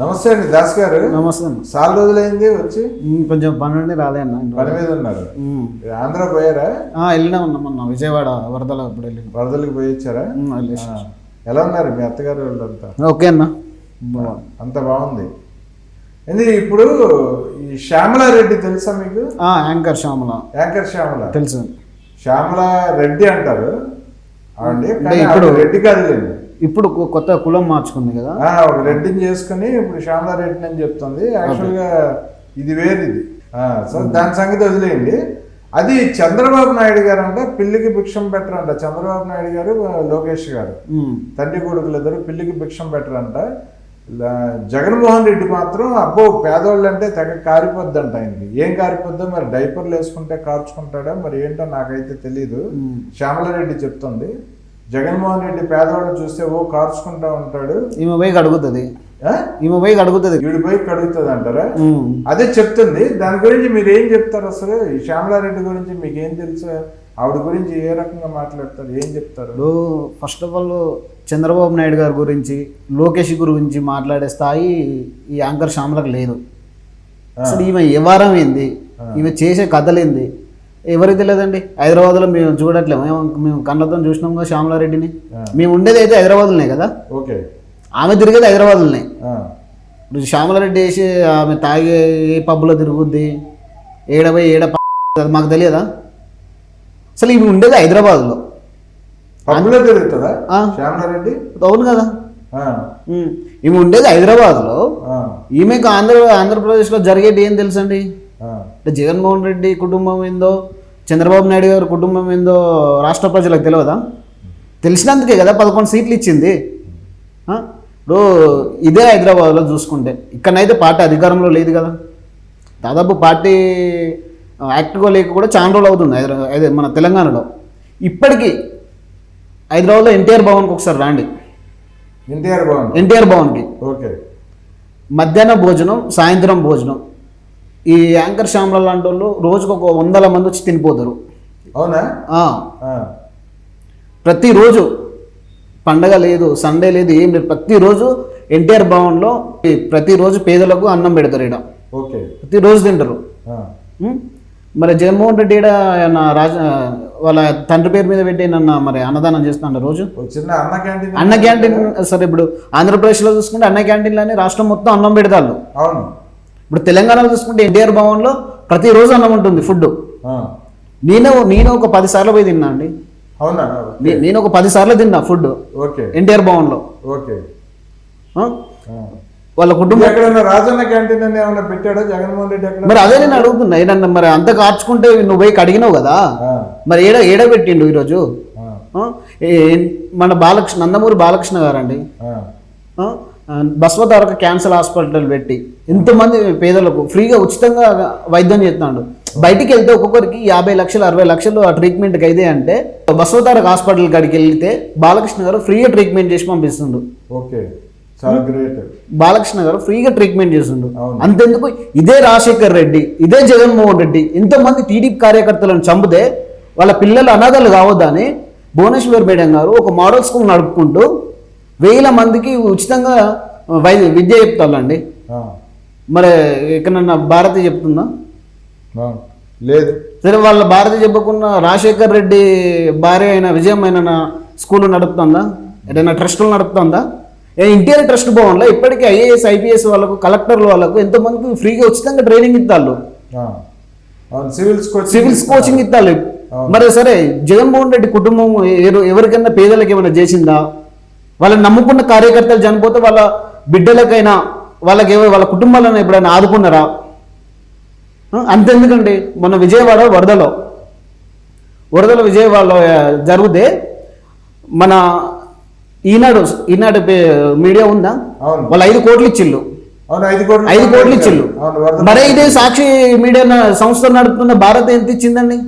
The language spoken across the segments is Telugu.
నమస్తే అండి దాస్ గారు. నమస్తే అన్న చాలా రోజులైంది వచ్చి. కొంచెం పని నుండి రాలే అన్న. పని మీద ఉన్నారు. ఆంధ్ర పోయారా? వెళ్ళినా ఉన్నాం అన్న విజయవాడ వరదలో ఇప్పుడు వెళ్ళి వరదలకు పోయి. ఆ. ఎలా ఉన్నారు మీ అత్తగారు వాళ్ళంతా? ఓకే అన్న. అంత బాగుంది. ఏంది ఇప్పుడు ఈ శ్యామలారెడ్డి తెలుసా మీకు? యాంకర్ శ్యామల. యాంకర్ శ్యామల. తెలుసు. శ్యామల రెడ్డి అంటారు. కానీ ఇప్పుడు- రెడ్డి కాదులేండి. ఇప్పుడు కొత్త కులం మార్చుకుంది కదా? ఒక రెడ్డిని చేసుకుని ఇప్పుడు శ్యామలారెడ్డిని అని చెప్తుంది. యాక్చువల్గా ఇది వేరేది ఆ, సో దాని సంగతి వదిలేయండి. అది చంద్రబాబు నాయుడు గారు అంట పిల్లికి భిక్షం పెట్టరంట చంద్రబాబు నాయుడు గారు లోకేష్ గారు. తండ్రి కొడుకులు ఇద్దరు పిల్లికి భిక్షం పెట్టరంట జగన్మోహన్ రెడ్డి మాత్రం అబ్బో పేదోళ్ళు అంటే తెగ కారిపోద్దంట ఆయనకి. ఏం కారిపోద్దో మరి డైపర్లు వేసుకుంటే కార్చుకుంటాడా మరి ఏంటో నాకైతే తెలియదు. శ్యామలారెడ్డి చెప్తుంది. జగన్మోహన్ రెడ్డి పేదవాళ్ళని చూస్తే ఓ కార్చుకుంటా ఉంటాడు. ఈమె పోయి అడుగుతుంది? ఈమె పోయి అడుగుతుంది వీడి పోయి కడుగుతుంది అంటారా. అదే చెప్తుంది. దాని గురించి మీరు ఏం చెప్తారు అసలు? ఈ శ్యామలారెడ్డి గురించి మీకు ఏం తెలుసు? ఆవిడ గురించి ఏ రకంగా మాట్లాడతారు? ఏం చెప్తారు? First of all Chandrababu Naidu గారి గురించి లోకేష్ గురించి మాట్లాడే స్థాయి ఈ యాంకర్ శ్యామలకు లేదు. అసలు ఈమె వ్యవహారం ఏంది? ఈమె చేసే కథలేంది ఎవరికి తెలియదండి? హైదరాబాద్లో మేము చూడట్లేము. మేము మేము కళ్ళతో చూసినాం కదా శ్యామలారెడ్డిని. మేము ఉండేది అయితే హైదరాబాద్లోనే కదా? ఓకే. ఆమె తిరిగేది హైదరాబాద్లోనే. ఇప్పుడు శ్యామలారెడ్డి వేసి ఆమె తాగే ఏ పబ్బులో తిరుగుద్ది? ఏడపోయి ఏడ అది మాకు తెలియదా? అసలు ఇవి ఉండేది హైదరాబాద్లో. పబ్బులో తిరుగుతుందా. శ్యామలారెడ్డి? అవును కదా. ఈమె ఉండేది హైదరాబాద్లో. ఈమెకు ఆంధ్ర ఆంధ్రప్రదేశ్లో జరిగేది ఏం తెలుసండి. అంటే జగన్మోహన్ రెడ్డి కుటుంబం ఏందో చంద్రబాబు నాయుడు గారి కుటుంబం ఏందో రాష్ట్ర ప్రజలకు తెలియదా తెలిసినందుకే కదా పదకొండు సీట్లు ఇచ్చింది? ఇప్పుడు ఇదే హైదరాబాద్లో చూసుకుంటే ఇక్కడనైతే పార్టీ అధికారంలో లేదు కదా. దాదాపు పార్టీ యాక్టివ్గా లేక కూడా చాలా రోజులు అవుతుంది హైదరాబాద్ అదే మన తెలంగాణలో. ఇప్పటికీ హైదరాబాద్లో ఎన్టీఆర్ భవన్కి ఒకసారి రాండి. ఎన్టీఆర్ బాగుంది ఎన్టీఆర్ భవన్కి. ఓకే. మధ్యాహ్న భోజనం సాయంత్రం భోజనం. ఈ యాంకర్ శ్యామల లాంటి వాళ్ళు రోజుకు ఒక వందల మంది వచ్చి తినిపోతారు. అవునా. ప్రతిరోజు పండగ లేదు సండే లేదు ఏం లేదు. ప్రతిరోజు ఎన్టీఆర్ భవన్లో ప్రతిరోజు పేదలకు అన్నం పెడతారు ఇక్కడ ఓకే. ప్రతిరోజు తింటారు? మరి జగన్మోహన్ రెడ్డి ఈడ రాజ వాళ్ళ తండ్రి పేరు మీద పెట్టి నన్ను మరి అన్నదానం చేస్తున్నాడు రోజు? అన్న క్యాంటీన్ సరే ఇప్పుడు ఆంధ్రప్రదేశ్లో చూసుకుంటే అన్న క్యాంటీన్లని రాష్ట్రం మొత్తం అన్నం పెడతారు అవును. ఇప్పుడు తెలంగాణలో చూసుకుంటే ఎన్టీఆర్ భవన్లో ప్రతిరోజు అన్నం ఉంటుంది ఫుడ్. నేను నేను ఒక పది సార్లు పోయి తిన్నా అండి. అవునా? నేను ఒక పది సార్లు తిన్నా ఫుడ్ ఓకే. ఎన్టీఆర్ భవన్లో. ఓకే. వాళ్ళ కుటుంబం ఎక్కడైనా రాజన్న క్యాంటీన్ అని ఏమైనా పెట్టాడా? జగన్మోహన్ రెడ్డి ఎక్కడ మరి అదే నేను అడుగుతున్నా. ఏదన్నా మరి అంత కార్చుకుంటే నువ్వు పోయి కడిగినావు కదా. మరి ఏడ ఏడ పెట్టిండు ఈరోజు? మన బాలకృష్ణ నందమూరి బాలకృష్ణ గారండి. బస్వతారక క్యాన్సర్ హాస్పిటల్ పెట్టి. ఎంతమంది పేదలకు ఫ్రీగా ఉచితంగా వైద్యం చేస్తున్నాడు. బయటికి వెళ్తే ఒక్కొక్కరికి యాభై లక్షలు అరవై లక్షలు ఆ ట్రీట్మెంట్కి అయితే అంటే బస్వతారక హాస్పిటల్ కాడికి వెళ్తే బాలకృష్ణ గారు ఫ్రీగా ట్రీట్మెంట్ చేసి పంపిస్తుండు. ఓకే. బాలకృష్ణ గారు ఫ్రీగా ట్రీట్మెంట్ చేస్తుండు. అంతెందుకు? ఇదే రాజశేఖర్ రెడ్డి ఇదే జగన్మోహన్ రెడ్డి. ఎంతమంది టీడీపీ కార్యకర్తలను చంపితే వాళ్ళ పిల్లలు అనాథలు కావద్దని భువనేశ్వర్ మేడం గారు ఒక మోడల్ స్కూల్ నడుపుకుంటూ వేల మందికి ఉచితంగా విద్య చెప్తారండి. ఆ. మరి ఎక్కడన్నా భారతి చెప్తుందా. లేదు. సరే వాళ్ళ భారతి చెప్పకుండా రాజశేఖర్ రెడ్డి భార్య అయిన విజయమైన స్కూల్ నడుపుతుందా? ఏదైనా ట్రస్టులు నడుపుతుందా? ఏ ఇంటీరియర్ ట్రస్ట్ భవన్లో ఇప్పటికీ ఐఏఎస్ ఐపీఎస్ వాళ్ళకు కలెక్టర్ల వాళ్ళకు ఎంతోమందికి ఫ్రీగా ఉచితంగా ట్రైనింగ్ ఇస్తారు సివిల్స్ కోచింగ్ సివిల్స్ కోచింగ్ ఇస్తారు. మరి సరే జగన్మోహన్ రెడ్డి కుటుంబం ఎవరికైనా పేదలకు ఏమైనా చేసిందా? వాళ్ళని నమ్ముకున్న కార్యకర్తలు చనిపోతే వాళ్ళ బిడ్డలకైనా వాళ్ళకి వాళ్ళ కుటుంబాలను ఎప్పుడైనా ఆదుకున్నారా? అంతెందుకండి. మొన్న విజయవాడ వరదలో వరదలో విజయవాడలో జరిగితే మన ఈనాడు ఈనాడు మీడియా ఉందా? వాళ్ళు ఐదు కోట్లు ఇచ్చిళ్ళు. అవును ఐదు కోట్లు ఇచ్చిళ్ళు. వరద మరే ఇదే సాక్షి మీడియా సంస్థ నడుపుతున్న భారత్ ఎంత ఇచ్చిందండి?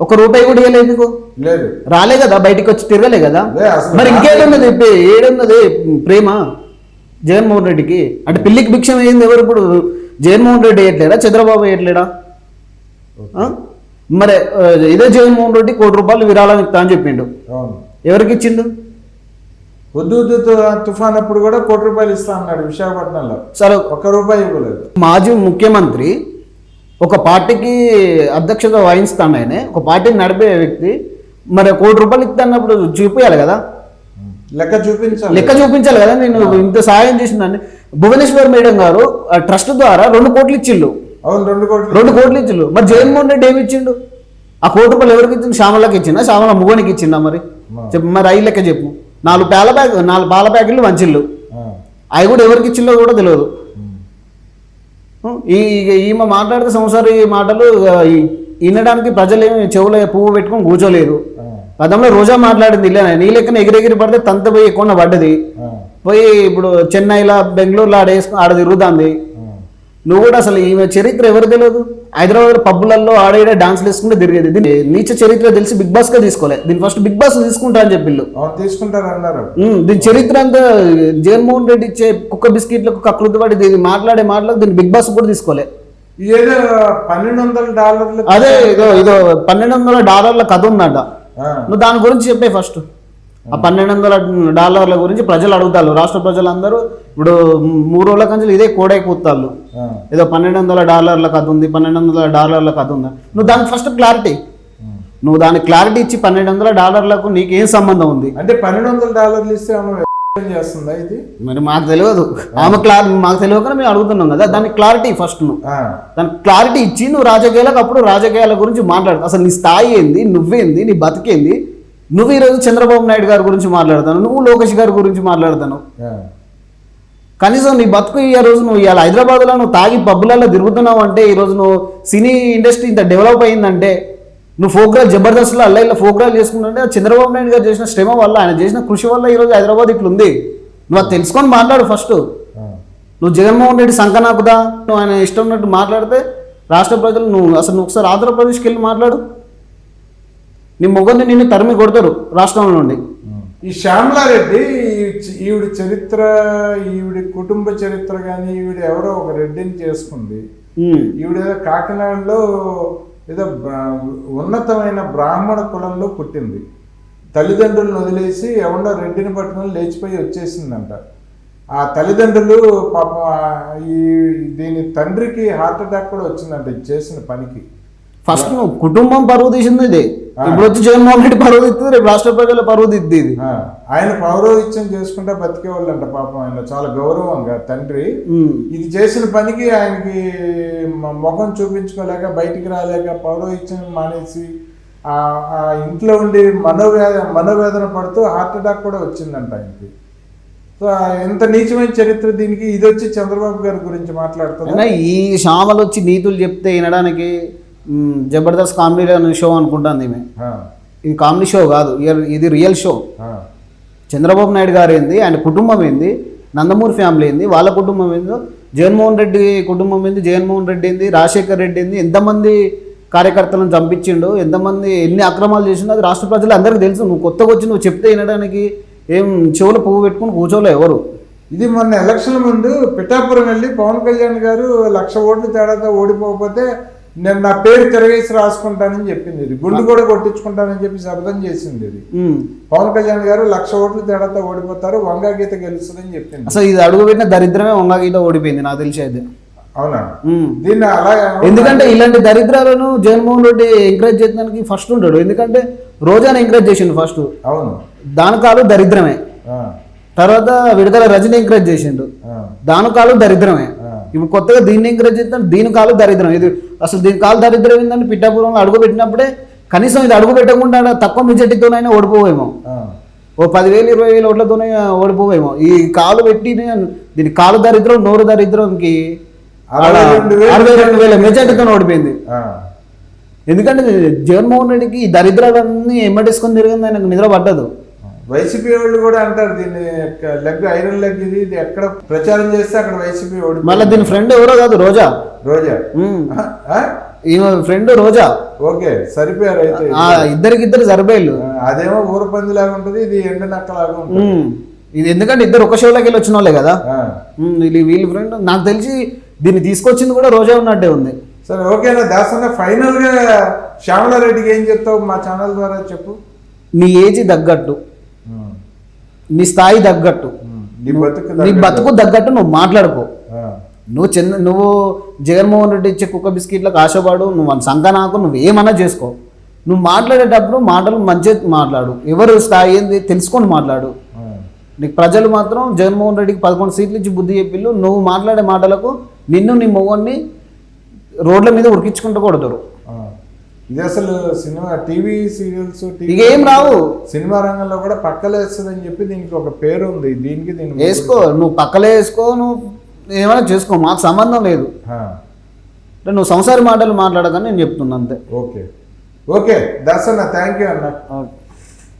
ఒక రూపాయి కూడా ఇవ్వలేదు లేదు. రాలే కదా బయటికి వచ్చి తిరగలే కదా? మరి ఇంకేడున్నది పే- ఏడున్నది ప్రేమ? జగన్మోహన్ రెడ్డికి? అంటే పిల్లికి భిక్షం అయింది ఎవరు ఇప్పుడు? జగన్మోహన్ రెడ్డి వేయట్లేడా చంద్రబాబు వేయట్లేడా? మరి ఇదే జగన్మోహన్ రెడ్డి కోటి రూపాయలు విరాళం ఇస్తా అని చెప్పిండు ఎవరికి ఇచ్చిండు? వద్దు తుఫాన్ అప్పుడు కూడా కోటి రూపాయలు ఇస్తా అన్నాడు విశాఖపట్నంలో. సరే. ఒక్క రూపాయి ఇవ్వలేదు. మాజీ ముఖ్యమంత్రి ఒక పార్టీకి అధ్యక్షత వహిస్తాను ఆయన. ఒక పార్టీని నడిపే వ్యక్తి. మరి కోటి రూపాయలు ఇస్తున్నప్పుడు చూపించాలి కదా? లెక్క చూపించాలి. లెక్క చూపించాలి కదా నేను ఇంత సహాయం చేసిందని భువనేశ్వర్ మేడం గారు ఆ ట్రస్ట్ ద్వారా రెండు కోట్లు ఇచ్చిండు అవును రెండు కోట్లు. రెండు కోట్లు ఇచ్చిండు మరి జగన్మోహన్ రెడ్డి ఏమి ఇచ్చిండు? ఆ కోటి రూపాయలు ఎవరికి ఇచ్చిండు? శ్యామలకి ఇచ్చిందా శ్యామల ముగ్గునికి ఇచ్చిందా మరి? చెప్పు మరి ఐదు లెక్క చెప్పు. నాలుగు పాల ప్యాక్ నాలుగు పాల ప్యాకెట్లు మంచిళ్ళు. అవి కూడా ఎవరికి ఇచ్చిందో కూడా తెలియదు. ఈ ఈమె మాట్లాడితే సంసారి మాటలు వినడానికి ప్రజలు ఏమి చెవులో పువ్వు పెట్టుకొని కూర్చోలేరు ఆ. గతంలో రోజా మాట్లాడింది ఇలా నీ లెక్కన ఎగిరెగిరి పడితే తంత పోయి ఎక్కువ పడ్డది. పోయి ఇప్పుడు చెన్నైలో బెంగళూరులో ఆడ వేసుకుని ఆడ తిరుగుతుంది. నువ్వు కూడా అసలు ఈమె చరిత్ర ఎవరు తెలియదు? హైదరాబాద్ పబ్బులలో ఆడ డాన్స్ వేసుకుంటే తిరిగేది. దీని నీచ చరిత్ర తెలిసి బిగ్ బాస్గా తీసుకోలే. దీని ఫస్ట్ బిగ్ బాస్ తీసుకుంటా అని చెప్పిళ్ళు అవును తీసుకుంటారు అన్నారు. ఉమ్, దీని చరిత్ర అంతా జగన్మోహన్ రెడ్డి ఇచ్చే కుక్క బిస్కెట్లకు కకృతి పడి దీన్ని మాట్లాడే మాటలకు దీన్ని బిగ్ బాస్ కూడా తీసుకోలే. ఏదో పన్నెండు వందల డాలర్లు అదే ఇదో ఇదో పన్నెండు వందల డాలర్ల కథ ఉందట. నువ్వు దాని గురించి చెప్పే ఫస్ట్. ఆ పన్నెండు వందల డాలర్ల గురించి ప్రజలు అడుగుతారు రాష్ట్ర ప్రజలందరూ ఇప్పుడు మూడు రోజుల కంచెలు ఇదే కోడై కూతాళ్ళు. ఏదో పన్నెండు వందల డాలర్ల కథ ఉంది పన్నెండు వందల డాలర్ల కథ ఉందా? నువ్వు దానికి ఫస్ట్ క్లారిటీ. నువ్వు దానికి క్లారిటీ ఇచ్చి పన్నెండు వందల డాలర్లకు నీకేం సంబంధం ఉంది? అంటే పన్నెండు వందల డాలర్లు ఇస్తే చేస్తుందా ఇది? మరి మాకు తెలియదు. ఆమె క్లార్ మాకు తెలియకనే మేము అడుగుతున్నాం కదా దానికి క్లారిటీ ఫస్ట్ నువ్వు. ఆ. దానికి క్లారిటీ ఇచ్చి నువ్వు రాజకీయాలకు అప్పుడు రాజకీయాల గురించి మాట్లాడు. అసలు నీ స్థాయి ఏంది నువ్వేంది నీ బతికేంది? నువ్వు ఈరోజు చంద్రబాబు నాయుడు గారి గురించి మాట్లాడతాను నువ్వు లోకేష్ గారి గురించి మాట్లాడతాను. కనీసం నీ బతుకు ఈ రోజు నువ్వు ఇవాళ హైదరాబాద్లో నువ్వు తాగి పబ్బులలో తిరుగుతున్నావు అంటే ఈరోజు నువ్వు సినీ ఇండస్ట్రీ ఇంత డెవలప్ అయిందంటే నువ్వు ఫోగ్రాల్ జబర్దస్త్లో అల్ల ఇలా ఫోగ్రాల్ చేసుకుంటుంటే చంద్రబాబు నాయుడు గారు చేసిన శ్రమ వల్ల ఆయన చేసిన కృషి వల్ల ఈరోజు హైదరాబాద్ ఇట్లుంది. నువ్వు అది తెలుసుకొని మాట్లాడు ఫస్ట్. నువ్వు జగన్మోహన్ రెడ్డి సంకనాకుదా నువ్వు ఆయన ఇష్టం ఉన్నట్టు మాట్లాడితే రాష్ట్ర ప్రజలు నువ్వు అసలు నువ్వు ఒకసారి ఆంధ్రప్రదేశ్కి వెళ్ళి మాట్లాడు. నీ మొగ్గుని నిన్ను తరిమి కొడతారు రాష్ట్రం నుండి. ఈ శ్యామలారెడ్డి ఈ- ఈవిడ చరిత్ర ఈవిడ కుటుంబ చరిత్ర కానీ ఈవిడ ఎవరో ఒక రెడ్డిని చేసుకుంది. ఈవిడ కాకినాడలో ఏదో బ్రా- ఉన్నతమైన బ్రాహ్మణ కులంలో పుట్టింది. తల్లిదండ్రులను వదిలేసి ఎవడో రెడ్డిని పట్టుకుని లేచిపోయి వచ్చేసిందంట. ఆ తల్లిదండ్రులు పాపం ఈ దీని తండ్రికి హార్ట్ అటాక్ కూడా వచ్చిందంట ఇది చేసిన పనికి. ఫస్ట్ నువ్వు కుటుంబం పరువు తీసింది ఇది. ఇప్పుడు వచ్చి జగన్మోహన్ రెడ్డి పరువు తీస్తుంది రేపు రాష్ట్ర ప్రజల పరువు దిద్ది ఇది ఆయన పౌరోహిత్యం చేసుకుంటా బతికేవాళ్ళంట పాపం ఆయన. చాలా గౌరవంగా తండ్రి. ఇది చేసిన పనికి ఆయనకి ముఖం చూపించుకోలేక బయటికి రాలేక పౌరోహిత్యం మానేసి ఆ ఇంట్లో ఉండి మనోవేద మనోవేదన పడుతూ హార్ట్ అటాక్ కూడా వచ్చిందంట ఆయనకి. సో ఎంత నీచమైన చరిత్ర దీనికి. ఇది వచ్చి చంద్రబాబు గారి గురించి మాట్లాడుతున్నా. ఈ శ్యామలు వచ్చి నీతులు చెప్తే వినడానికి జబర్దస్త్ కామెడీ అనే షో అనుకుంటాను ఈమె. ఇది కామెడీ షో కాదు ఇయర్- ఇది రియల్ షో చంద్రబాబు నాయుడు గారు ఏంది ఆయన కుటుంబం ఏంది నందమూరి ఫ్యామిలీ ఏంది వాళ్ళ కుటుంబం ఏందో జగన్మోహన్ రెడ్డి కుటుంబం ఏంది జగన్మోహన్ రెడ్డి ఏంది రాజశేఖర్ రెడ్డి ఏంది ఎంతమంది కార్యకర్తలను చంపించిండు ఎంతమంది ఎన్ని అక్రమాలు చేసిండో అది రాష్ట్ర ప్రజలు అందరికీ తెలుసు. నువ్వు కొత్తగా వచ్చి నువ్వు చెప్తే వినడానికి ఏం చెవుల పువ్వు పెట్టుకుని కూర్చోలే ఎవరు. ఇది మొన్న ఎలక్షన్ ముందు పిఠాపురం వెళ్ళి పవన్ కళ్యాణ్ గారు లక్ష ఓట్లు తేడాతో ఓడిపోకపోతే నేను నా పేరు తిరగేసి రాసుకుంటానని చెప్పింది ఇది. గుండు కూడా కొట్టించుకుంటానని చెప్పి శబ్దం చేసింది ఇది. పవన్ కళ్యాణ్ గారు లక్ష ఓట్లు తేడాతో ఓడిపోతారు వంగా గీత గెలుస్తుందని చెప్పింది. అసలు ఇది అడుగు పెట్టిన దరిద్రమే వంగగీత ఓడిపోయింది నాకు తెలిసి అయితే. అవునా. దీన్ని అలా ఎందుకంటే ఇలాంటి దరిద్రాలను జగన్మోహన్ రెడ్డి ఎంకరేజ్ చేయడానికి ఫస్ట్ ఉంటాడు. ఎందుకంటే రోజాను ఎంకరేజ్ చేసిండు ఫస్ట్ అవును. దానకాలు దరిద్రమే. ఆ, తర్వాత విడుదల రజని ఎంకరేజ్ చేసిండు. ఆ, దానకాలు దరిద్రమే. ఇప్పుడు కొత్తగా దీన్ని ఎంకరేజ్ చేస్తాను దీని కాలు దరిద్రం. ఇది అసలు దీని కాలు దరిద్రం ఏంటంటే పిఠాపురంలో అడుగు పెట్టినప్పుడే కనీసం ఇది అడుగు పెట్టకుండా తక్కువ మెజార్టీతోనైనా ఓడిపోవేమో. ఓ పదివేలు ఇరవై వేల ఓట్లతోనే ఓడిపోవేమో. ఈ కాలు పెట్టి దీని కాలు దరిద్రం నోరు దరిద్రంకి అరవై రెండు వేలు మెజార్టీతో ఓడిపోయింది. ఎందుకంటే జగన్మోహన్ రెడ్డికి ఈ దరిద్రాలన్నీ ఎమ్మటేసుకొని తిరిగింది ఆయనకు నిద్ర పడ్డదు వైసీపీ వాళ్ళు కూడా అంటారు దీన్ని లెగ్ ఐరన్ లెగ్ ఇది ఇది ఎక్కడ ప్రచారం చేస్తే అక్కడ వైసీపీ ఓడి మళ్ళీ దీని ఫ్రెండ్ ఎవరో కాదు రోజా. రోజా? ఈమె ఫ్రెండ్ రోజా. ఓకే సరిపోయారు అయితే. ఇద్దరికి ఇద్దరు సరిపోయారు అదేమో ఊర పంది లాగా ఉంటుంది ఇది ఎండ నక్క లాగా ఉంటుంది. ఇది ఎందుకంటే ఇద్దరు ఒక షోలోకి వెళ్ళి వచ్చిన వాళ్ళే కదా. వీళ్ళు వీళ్ళ ఫ్రెండ్. నాకు తెలిసి దీన్ని తీసుకొచ్చింది కూడా రోజా ఉన్నట్టే ఉంది. సరే ఓకేనా దాసన్న ఫైనల్గా శ్యామలారెడ్డికి ఏం చెప్తావు మా ఛానల్ ద్వారా చెప్పు. నీ ఏజ్ తగ్గట్టు. నీ స్థాయి తగ్గట్టు. నీ బతుకు నీ తగ్గట్టు. నువ్వు మాట్లాడుకో. నువ్వు చంద్ర నువ్వు జగన్మోహన్ రెడ్డి ఇచ్చే కుక్క బిస్కెట్లకు ఆశపడు నువ్వు మన సంకనాకు నువ్వు ఏమన్నా చేసుకో. నువ్వు మాట్లాడేటప్పుడు మాటలు మంచిగా మాట్లాడు. ఎవరు స్థాయి ఏంది తెలుసుకొని మాట్లాడు. నీకు ప్రజలు మాత్రం జగన్మోహన్ రెడ్డికి పదకొండు సీట్లు ఇచ్చి బుద్ధి చెప్పిళ్ళు నువ్వు మాట్లాడే మాటలకు నిన్ను నీ మొగన్ని రోడ్ల మీద ఉరికించుకుంటూ కొడతారు. ఇది అసలు సినిమా టీవీ సీరియల్స్ ఇక ఏం రావు. సినిమా రంగంలో కూడా పక్కలేస్తుందని చెప్పి దీనికి ఒక పేరు ఉంది. దీనికి దీనికి వేసుకో నువ్వు పక్కలే వేసుకో నువ్వు ఏమైనా చేసుకో మాకు సంబంధం లేదు. అంటే నువ్వు సంసారి మాటలు మాట్లాడకని నేను చెప్తున్నా అంతే. Okay. Okay Darshana thank you అన్న. ఓకే.